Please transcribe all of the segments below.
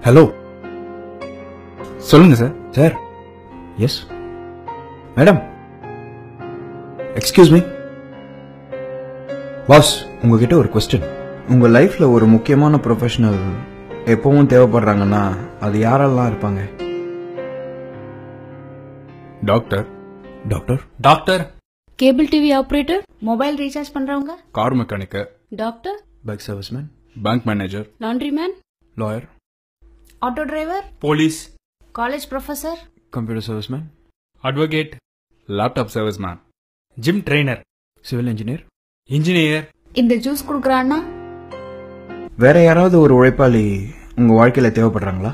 Hello சொல்லுங்க sir sir yes madam excuse me boss உங்ககிட்ட ஒரு கொஸ்டின் உங்க லைஃப்ல ஒரு முக்கியமான ப்ரொஃபஷனல் எப்பவும் தேவைப்படுறாங்கன்னா அது யாரெல்லாம் இருப்பாங்க? Doctor doctor doctor cable TV operator mobile recharge பண்றவங்க? Car mechanic doctor bike serviceman bank manager laundry man lawyer auto driver police college professor computer serviceman advocate laptop service man gym trainer civil engineer engineer இந்த juice குடுக்கறான்னா? வேற யாராவது ஒரு உழைப்பாளி உங்க வாழ்க்கையில தேவைப்படுறாங்களா?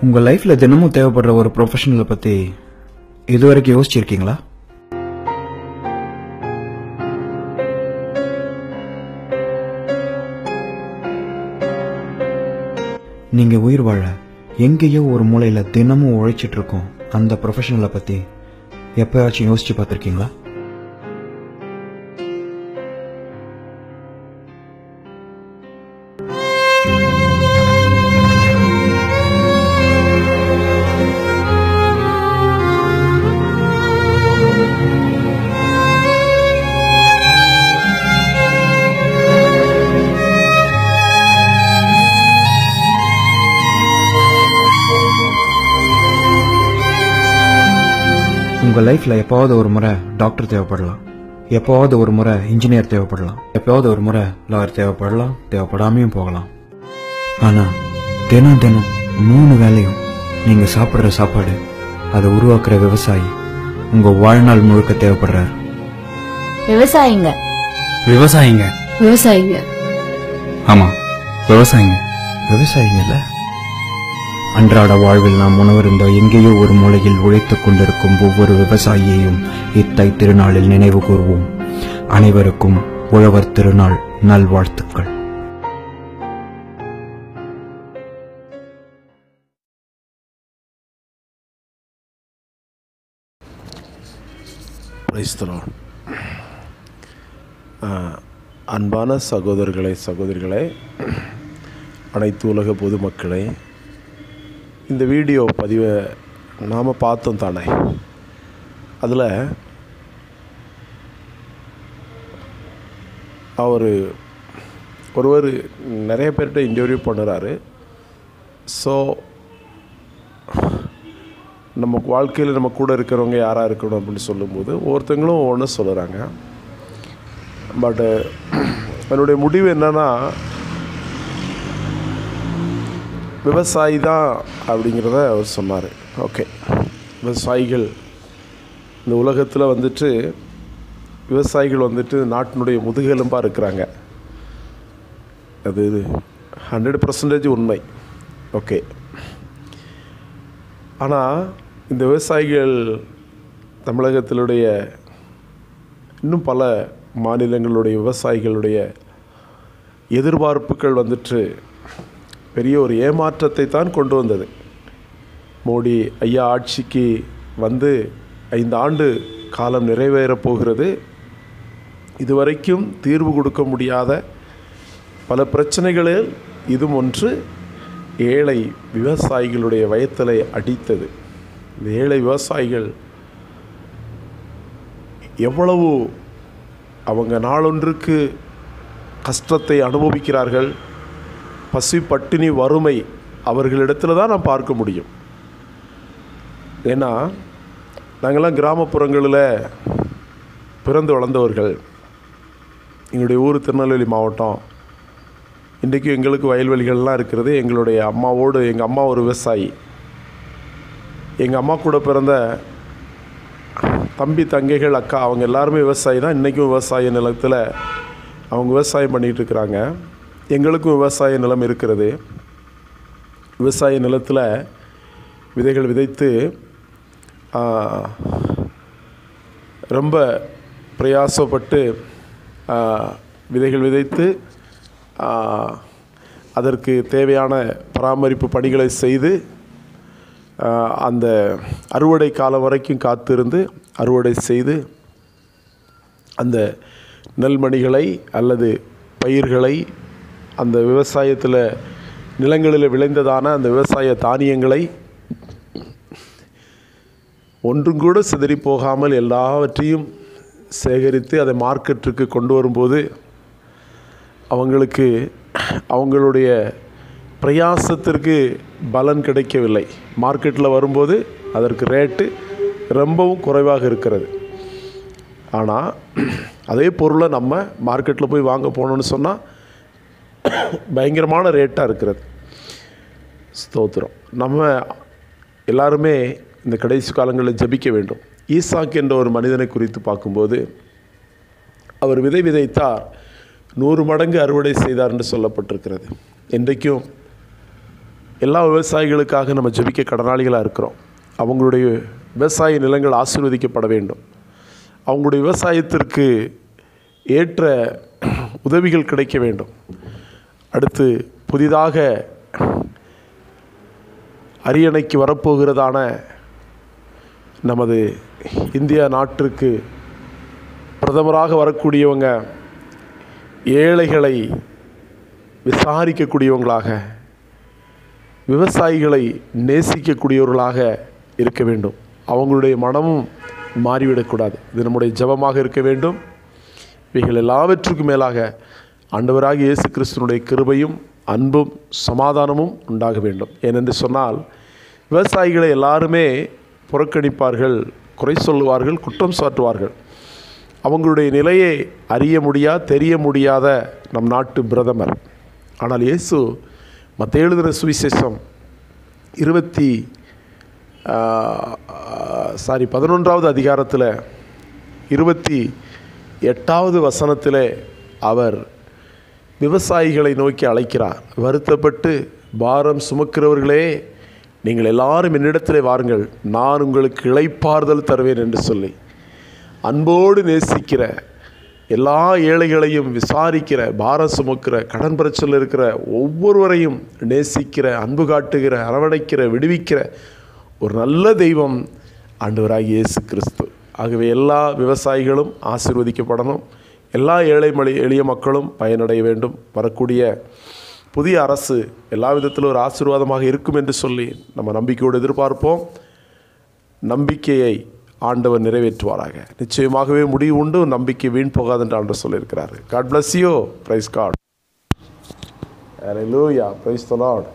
உங்க லைஃப்ல தினமும் தேவைப்படுற ஒரு ப்ரொஃபஷனலை பத்தி இதுவரைக்கும் யோசிச்சிருக்கீங்களா? நீங்க உயிர் வாழ எங்கேயோ ஒரு மூலையில தினமும் உழைச்சிட்டு இருக்கோம் அந்த ப்ரொஃபஷனலை பத்தி. எப்பயாச்சும் யோசிச்சு பார்த்துருக்கீங்களா? உங்க லைஃப்ல எப்பவாவது ஒரு முறை டாக்டர் தேவைப்படலாம். எப்பவாவது ஒரு முறை இன்ஜினியர் தேவைப்படலாம். எப்பவாவது ஒரு முறை லாயர் தேவைப்படலாம். தேவைப்படாமையும் போகலாம். ஆனா தினம் தினம் மூணு வேளையும் நீங்க சாப்பிடுற சாப்பாடு அதை உருவாக்குற விவசாயி உங்க வாழ்நாள் முழுக்க தேவைப்படுறாரு. விவசாயிங்க. விவசாயிங்க. விவசாயிங்க. ஆமா விவசாயிங்க. விவசாயிங்கல்ல அன்றாட வாழ்வில் நாம் உணவருந்த எங்கேயோ ஒரு மூலையில் உழைத்துக் கொண்டிருக்கும் ஒவ்வொரு விவசாயியையும் இத்தை திருநாளில் நினைவு கூர்வோம். அனைவருக்கும் உழவர் திருநாள் நல்வாழ்த்துக்கள். ஆஹ், அன்பான சகோதரர்களே சகோதரிகளே அனைத்து உலக பொதுமக்களே இந்த வீடியோ பதிவை நாம் பார்த்தோம் தானே? அதில் அவர் ஒருவர் நிறைய பேர்கிட்ட இன்டர்வியூ பண்ணுறாரு. ஸோ நம்ம வாழ்க்கையில் நம்ம கூட இருக்கிறவங்க யாராக இருக்கணும் அப்படின்னு சொல்லும்போது ஒவ்வொருத்தங்களும் ஒவ்வொன்று சொல்கிறாங்க பட்டு என்னுடைய முடிவு என்னென்னா விவசாயி தான் அப்படிங்கிறத அவர் சொன்னார். ஓகே விவசாயிகள் இந்த உலகத்தில் வந்துட்டு விவசாயிகள் வந்துட்டு நாட்டினுடைய முதுகெலும்பாக இருக்கிறாங்க. அது ஹண்ட்ரட் பர்சன்டேஜ் உண்மை. ஓகே ஆனால் இந்த விவசாயிகள் தமிழகத்தினுடைய இன்னும் பல மாநிலங்களுடைய விவசாயிகளுடைய எதிர்பார்ப்புகள் வந்துட்டு பெரிய ஒரு ஏமாற்றத்தை தான் கொண்டு வந்தது. மோடி ஐயா ஆட்சிக்கு வந்து ஐந்து ஆண்டு காலம் நிறைவேறப் போகிறது. இதுவரைக்கும் தீர்வு கொடுக்க முடியாத பல பிரச்சனைகளில் இதுவும் ஒன்று. ஏழை விவசாயிகளுடைய வயத்தலை அடித்தது. இந்த ஏழை விவசாயிகள் எவ்வளவு அவங்க நாளொன்றுக்கு கஷ்டத்தை அனுபவிக்கிறார்கள். பசி பட்டினி வறுமை அவர்களிடத்தில் தான் நான் பார்க்க முடியும். ஏன்னா நாங்கள்லாம் கிராமப்புறங்களில் பிறந்து வளர்ந்தவர்கள். எங்களுடைய ஊர் திருநெல்வேலி மாவட்டம். இன்றைக்கும் எங்களுக்கு வயல்வெளிகள்லாம் இருக்கிறது. எங்களுடைய அம்மாவோடு எங்கள் அம்மா ஒரு விவசாயி. எங்கள் அம்மா கூட பிறந்த தம்பி தங்கைகள் அக்கா அவங்க எல்லாருமே விவசாயி தான். இன்றைக்கும் விவசாய நிலத்தில் அவங்க விவசாயம் பண்ணிகிட்டு இருக்கிறாங்க. எங்களுக்கும் விவசாய நிலம் இருக்கிறது. விவசாய நிலத்தில் விதைகள் விதைத்து ரொம்ப பிரயாசப்பட்டு விதைகள் விதைத்து அதற்கு தேவையான பராமரிப்பு பணிகளை செய்து அந்த அறுவடை காலம் வரைக்கும் காத்திருந்து அறுவடை செய்து அந்த நெல்மணிகளை அல்லது பயிர்களை அந்த விவசாயத்தில் நிலங்களில் விளைந்ததான அந்த விவசாய தானியங்களை ஒன்றும் கூட சிதறி போகாமல் எல்லாவற்றையும் சேகரித்து அதை மார்க்கெட்டுக்கு கொண்டு வரும்போது அவங்களுக்கு அவங்களுடைய பிரயாசத்திற்கு பலன் கிடைக்கவில்லை. மார்க்கெட்டில் வரும்போது அதற்கு ரேட்டு ரொம்பவும் குறைவாக இருக்கிறது. ஆனால் அதே பொருளை நம்ம மார்க்கெட்டில் போய் வாங்க போனோம்னு சொன்னால் பயங்கரமான ரேட்டாக இருக்கிறது. ஸ்தோத்திரம். நம்ம எல்லாருமே இந்த கடைசி காலங்களில் ஜெபிக்க வேண்டும். ஈசாக் என்ற ஒரு மனிதனை குறித்து பார்க்கும்போது அவர் விதை விதைத்தார் நூறு மடங்கு அறுவடை செய்தார் என்று சொல்லப்பட்டிருக்கிறது. இன்றைக்கும் எல்லா விவசாயிகளுக்காக நம்ம ஜெபிக்க கடனாளிகளாக இருக்கிறோம். அவங்களுடைய விவசாய நிலங்கள் ஆசீர்வதிக்கப்பட வேண்டும். அவங்களுடைய விவசாயத்திற்கு ஏற்ற உதவிகள் கிடைக்க வேண்டும். அடுத்து புதிதாக அரியணைக்கு வரப்போகிறதான நமது இந்தியா நாட்டிற்கு பிரதமராக வரக்கூடியவங்க ஏழைகளை விசாரிக்கக்கூடியவங்களாக விவசாயிகளை நேசிக்கக்கூடியவர்களாக இருக்க வேண்டும். அவங்களுடைய மனமும் மாறிவிடக்கூடாது. இது நம்முடைய ஜெபமாக இருக்க வேண்டும். இவைகள் எல்லாவற்றுக்கும் மேலாக ஆண்டவராக இயேசு கிறிஸ்துனுடைய கிருபையும் அன்பும் சமாதானமும் உண்டாக வேண்டும். ஏனென்று சொன்னால் விவசாயிகளை எல்லாருமே புறக்கணிப்பார்கள் குறை சொல்லுவார்கள் குற்றம் சாட்டுவார்கள். அவங்களுடைய நிலையை அறிய முடியா தெரிய முடியாத நம் நாட்டு பிரதமர். ஆனால் இயேசு மற்ற எழுதின சுவிசேஷம் இருபத்தி சாரி பதினொன்றாவது அதிகாரத்தில் இருபத்தி எட்டாவது வசனத்தில் அவர் விவசாயிகளை நோக்கி அழைக்கிறார். வருத்தப்பட்டு பாரம் சுமக்கிறவர்களே நீங்கள் எல்லாரும் என்னிடத்தில் வாருங்கள். நான் உங்களுக்கு இளைப்பாறுதல் தருவேன் என்று சொல்லி. அன்போடு நேசிக்கிற எல்லா ஏழைகளையும் விசாரிக்கிற பாரம் சுமக்கிற கடன் பிரச்சனையில் இருக்கிற ஒவ்வொருவரையும் நேசிக்கிற அன்பு காட்டுகிற அரவணைக்கிற விடுவிக்கிற ஒரு நல்ல தெய்வம் ஆண்டவராகிய இயேசு கிறிஸ்து. ஆகவே எல்லா விவசாயிகளும் ஆசீர்வதிக்கப்படணும். எல்லா ஏழை மொழி எளிய மக்களும் பயனடைய வேண்டும். வரக்கூடிய புதிய அரசு எல்லா விதத்திலும் ஒரு ஆசீர்வாதமாக இருக்கும் என்று சொல்லி நம்ம நம்பிக்கையோடு எதிர்பார்ப்போம். நம்பிக்கையை ஆண்டவர் நிறைவேற்றுவாராக. நிச்சயமாகவே முடிவு உண்டு. நம்பிக்கை வீண் போகாது என்று ஆண்டவர் சொல்லியிருக்கிறார். God bless you praise God hallelujah praise the Lord